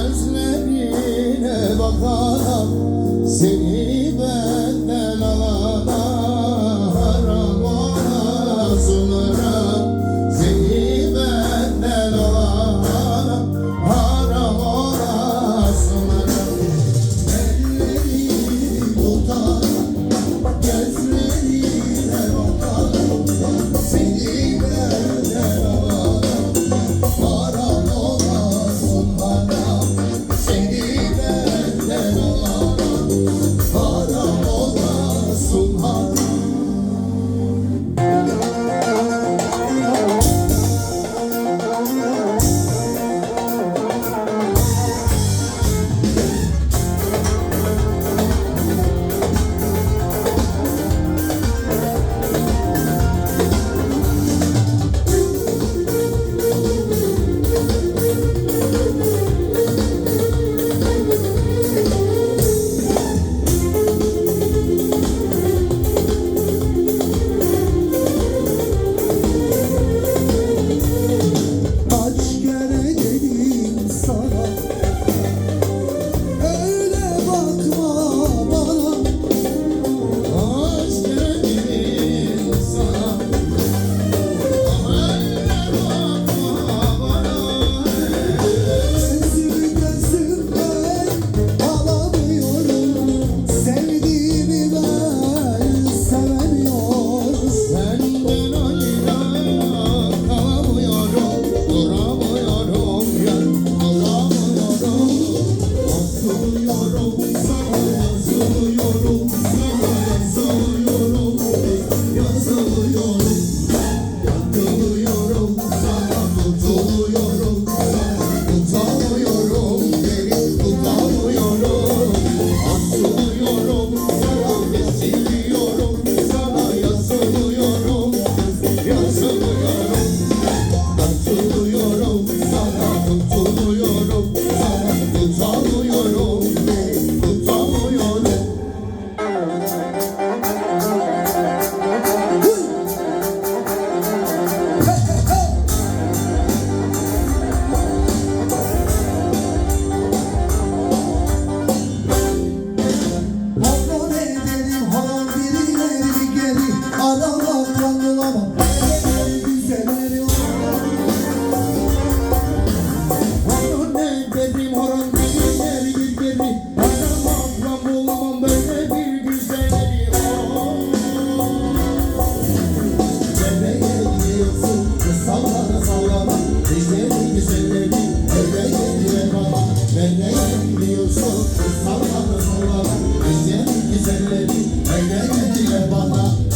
Gözlerine bakarak seni güzelleri öyle geliyor bana